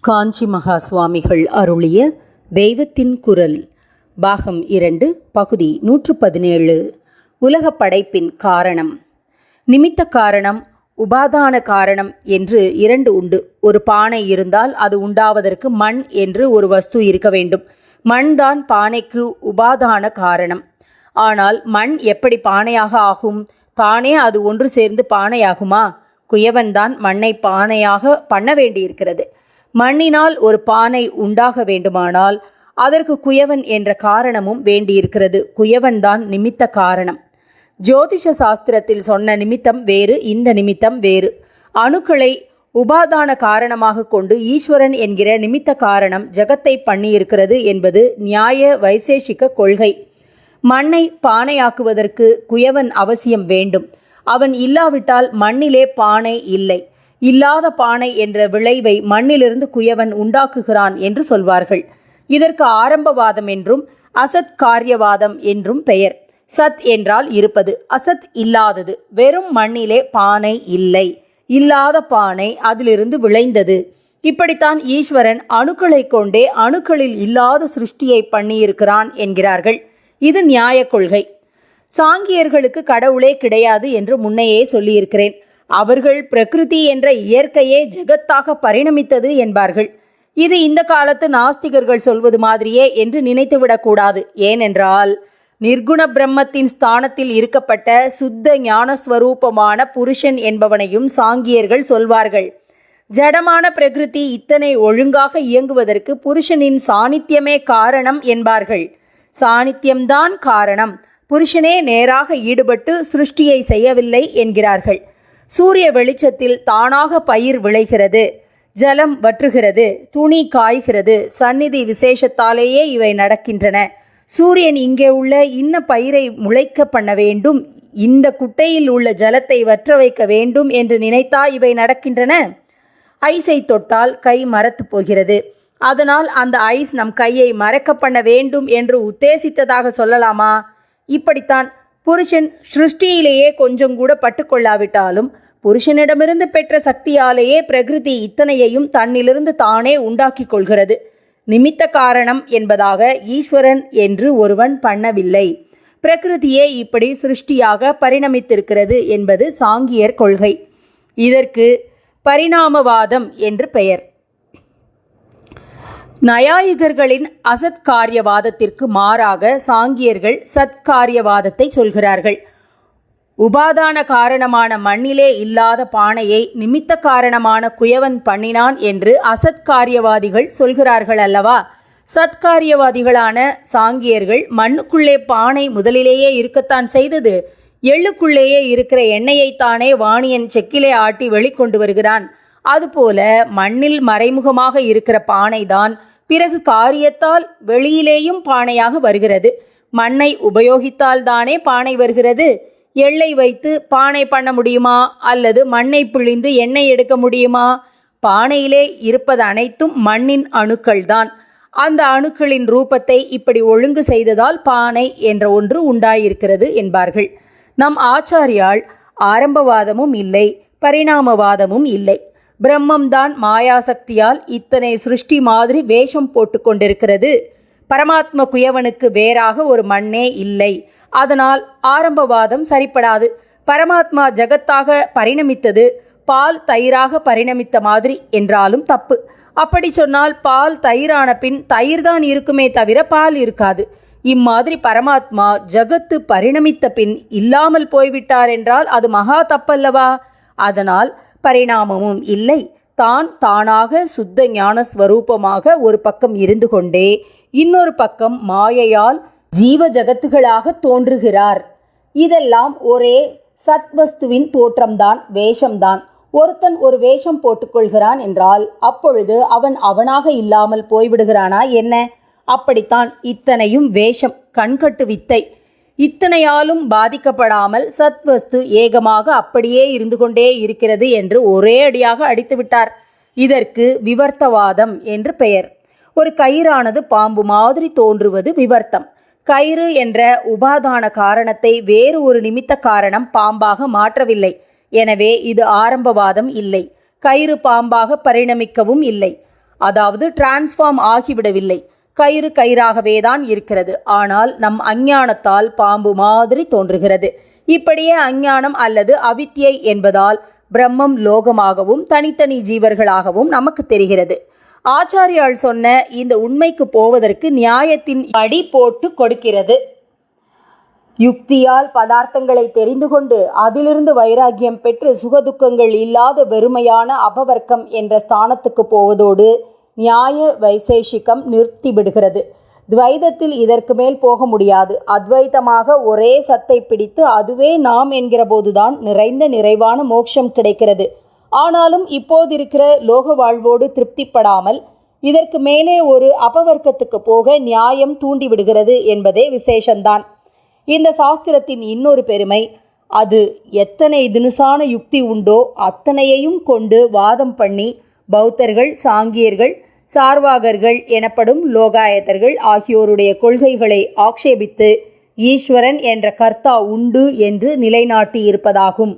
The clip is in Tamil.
காஞ்சி மகா சுவாமிகள் அருளிய தெய்வத்தின் குரல் பாகம் இரண்டு பகுதி நூற்று பதினேழு. உலகப் படைப்பின் காரணம். நிமித்த காரணம் உபாதான காரணம் என்று இரண்டு உண்டு. ஒரு பானை இருந்தால் அது உண்டாவதற்கு மண் என்று ஒரு வஸ்து இருக்க வேண்டும். மண்தான் பானைக்கு உபாதான காரணம். ஆனால் மண் எப்படி பானையாக ஆகும்? தானே அது ஒன்று சேர்ந்து பானையாகுமா? குயவன்தான் மண்ணை பானையாக பண்ண வேண்டியிருக்கிறது. மண்ணினால் ஒரு பானை உண்டாக வேண்டுமானால் அதற்கு குயவன் என்ற காரணமும் வேண்டியிருக்கிறது. குயவன்தான் நிமித்த காரணம். ஜோதிஷ சாஸ்திரத்தில் சொன்ன நிமித்தம் வேறு இந்த நிமித்தம் வேறு. அணுக்களை உபாதான காரணமாக கொண்டு ஈஸ்வரன் என்கிற நிமித்த காரணம் ஜகத்தை பண்ணியிருக்கிறது என்பது நியாய வைசேஷிக்க கொள்கை. மண்ணை பானையாக்குவதற்கு குயவன் அவசியம் வேண்டும். அவன் இல்லாவிட்டால் மண்ணிலே பானை இல்லை. இல்லாத பானை என்ற விளைவை மண்ணிலிருந்து குயவன் உண்டாக்குகிறான் என்று சொல்வார்கள். இதற்கு ஆரம்பவாதம் என்றும் அசத் காரியவாதம் என்றும் பெயர். சத் என்றால் இருப்பது அசத் இல்லாதது வெறும் மண்ணிலே பானை இல்லை. இல்லாத பானை அதிலிருந்து விளைந்தது. இப்படித்தான் ஈஸ்வரன் அணுக்களை கொண்டே அணுக்களில் இல்லாத சிருஷ்டியை பண்ணியிருக்கிறான் என்கிறார்கள். இது நியாய கொள்கை. சாங்கியர்களுக்கு கடவுளே கிடையாது என்று முன்னையே சொல்லியிருக்கிறேன். அவர்கள் பிரகிருதி என்ற இயற்கையே ஜெகத்தாக பரிணமித்தது என்பார்கள். இது இந்த காலத்து நாஸ்திகர்கள் சொல்வது மாதிரியே என்று நினைத்துவிடக்கூடாது ஏனென்றால் நிர்குண பிரம்மத்தின் ஸ்தானத்தில் இருக்கப்பட்ட சுத்த ஞானஸ்வரூபமான புருஷன் என்பவனையும் சாங்கியர்கள் சொல்வார்கள். ஜடமான பிரகிருதி இத்தனை ஒழுங்காக இயங்குவதற்கு புருஷனின் சாநித்தியமே காரணம் என்பார்கள். சாநித்தியம்தான் காரணம். புருஷனே நேராக ஈடுபட்டு சிருஷ்டியை செய்யவில்லை என்கிறார்கள். சூரிய வெளிச்சத்தில் தானாக பயிர் விளைகிறது. ஜலம் வற்றுகிறது. துணி காய்கிறது. சந்நிதி விசேஷத்தாலேயே இவை நடக்கின்றன. சூரியன் இங்கே உள்ள இன்ன பயிரை முளைக்க பண்ண வேண்டும். இந்த குட்டையில் உள்ள ஜலத்தை வற்ற வைக்க வேண்டும் என்று நினைத்தா இவை நடக்கின்றன. ஐஸை தொட்டால் கை மரத்து போகிறது. அதனால் அந்த ஐஸ் நம் கையை மறக்க பண்ண வேண்டும் என்று உத்தேசித்ததாக சொல்லலாமா? இப்படித்தான் புருஷன் சிருஷ்டியிலேயே கொஞ்சம் கூட பட்டுக்கொள்ளாவிட்டாலும் புருஷனிடமிருந்து பெற்ற சக்தியாலேயே பிரகிருதி இத்தனையையும் தன்னிலிருந்து தானே உண்டாக்கிக் கொள்கிறது. நிமித்த காரணம் என்பதாக ஈஸ்வரன் என்று ஒருவன் பண்ணவில்லை. பிரகிருதியே இப்படி சிருஷ்டியாக பரிணமித்திருக்கிறது என்பது சாங்கியர் கொள்கை. இதற்கு பரிணாமவாதம் என்று பெயர். நயாயிகர்களின் அசத்காரியவாதத்திற்கு மாறாக சாங்கியர்கள் சத்காரியவாதத்தை சொல்கிறார்கள். உபாதான காரணமான மண்ணிலே இல்லாத பானையை நிமித்த காரணமான குயவன் பண்ணினான் என்று அசத்காரியவாதிகள் சொல்கிறார்கள் அல்லவா? சத்காரியவாதிகளான சாங்கியர்கள் மண்ணுக்குள்ளே பானை முதலிலேயே இருக்கத்தான் செய்தது. எள்ளுக்குள்ளேயே இருக்கிற எண்ணெயைத்தானே வாணியன் செக்கிலே ஆட்டி வெளிக்கொண்டு வருகிறான். அதுபோல மண்ணில் மறைமுகமாக இருக்கிற பானைதான் பிறகு காரியத்தால் வெளியிலேயும் பானையாக வருகிறது. மண்ணை உபயோகித்தால் தானே பானை வருகிறது. எள்ளை வைத்து பானை பண்ண முடியுமா? அல்லது மண்ணை பிழிந்து எண்ணெய் எடுக்க முடியுமா? பானையிலே இருப்பது அனைத்தும் மண்ணின் அணுக்கள் தான் அந்த அணுக்களின் ரூபத்தை இப்படி ஒழுங்கு செய்ததால் பானை என்ற ஒன்று உண்டாயிருக்கிறது என்பார்கள். நம் ஆச்சாரியால் ஆரம்பவாதமும் இல்லை பரிணாமவாதமும் இல்லை. பிரம்மம்தான் மாயாசக்தியால் இத்தனை சிருஷ்டி மாதிரி வேஷம் போட்டு கொண்டிருக்கிறது. பரமாத்ம குயவனுக்கு வேறாக ஒரு மண்ணே இல்லை. அதனால் ஆரம்பவாதம் சரிப்படாது. பரமாத்மா ஜகத்தாக பரிணமித்தது. பால் தயிராக பரிணமித்த மாதிரி என்றாலும் தப்பு. அப்படி சொன்னால் பால் தயிரான பின் தயிர்தான் இருக்குமே தவிர பால் இருக்காது. இம்மாதிரி பரமாத்மா ஜகத்து பரிணமித்த பின் இல்லாமல் போய்விட்டார் என்றால் அது மகா தப்பல்லவா? அதனால் பரிணாமமும் இல்லை. தான் தானாக சுத்த ஞான ஸ்வரூபமாக ஒரு பக்கம் இருந்து கொண்டே இன்னொரு பக்கம் மாயையால் ஜீவ ஜகத்துகளாக தோன்றுகிறார். இதெல்லாம் ஒரே சத்வஸ்துவின் தோற்றம்தான் வேஷம்தான். ஒருத்தன் ஒரு வேஷம் போட்டுக்கொள்கிறான் என்றால் அப்பொழுது அவன் அவனாக இல்லாமல் போய்விடுகிறானா என்ன? அப்படித்தான் இத்தனையும் வேஷம் கண்கட்டு வித்தை. இத்தனையாலும் பாதிக்கப்படாமல் சத்வஸ்து ஏகமாக அப்படியே இருந்து கொண்டே இருக்கிறது என்று ஒரே அடியாக அடித்துவிட்டார். இதற்கு விவர்த்தவாதம் என்று பெயர். ஒரு கயிறானது பாம்பு மாதிரி தோன்றுவது விவர்த்தம். கயிறு என்ற உபாதான காரணத்தை வேறு ஒரு நிமித்த காரணம் பாம்பாக மாற்றவில்லை. எனவே இது ஆரம்பவாதம் இல்லை. கயிறு பாம்பாக பரிணமிக்கவும் இல்லை. அதாவது டிரான்ஸ்ஃபார்ம் ஆகிவிடவில்லை. கயிறு கயிறாகவே தான் இருக்கிறது. ஆனால் நம் அஞ்ஞானத்தால் பாம்பு மாதிரி தோன்றுகிறது. இப்படியே அஞ்ஞானம் அல்லது அவித்யை என்பதால் பிரம்மம் லோகமாகவும் தனித்தனி ஜீவர்களாகவும் நமக்கு தெரிகிறது. ஆச்சாரியால் சொன்ன இந்த உண்மைக்கு போவதற்கு நியாயத்தின் அடி போட்டு கொடுக்கிறது. யுக்தியால் பதார்த்தங்களை தெரிந்து கொண்டு அதிலிருந்து வைராக்கியம் பெற்று சுகதுக்கங்கள் இல்லாத வெறுமையான அபவர்க்கம் என்ற ஸ்தானத்துக்கு போவதோடு நியாய வைசேஷிக்கம் நிறுத்திவிடுகிறது. துவைதத்தில் இதற்கு மேல் போக முடியாது. அத்வைத்தமாக ஒரே சத்தை பிடித்து அதுவே நாம் என்கிற போதுதான் நிறைந்த நிறைவான மோட்சம் கிடைக்கிறது. ஆனாலும் இப்போது இருக்கிற லோக வாழ்வோடு திருப்திப்படாமல் இதற்கு மேலே ஒரு அபவர்க்கத்துக்கு போக நியாயம் தூண்டிவிடுகிறது என்பதே விசேஷந்தான். இந்த சாஸ்திரத்தின் இன்னொரு பெருமை அது எத்தனை தினுசான யுக்தி உண்டோ அத்தனையையும் கொண்டு வாதம் பண்ணி பௌத்தர்கள் சாங்கியர்கள் சார்வாகர்கள் எனப்படும் லோகாயத்தர்கள் ஆகியோருடைய கொள்கைகளை ஆக்ஷேபித்து ஈஸ்வரன் என்ற கர்த்தா உண்டு என்று நிலைநாட்டி இருப்பதாகும்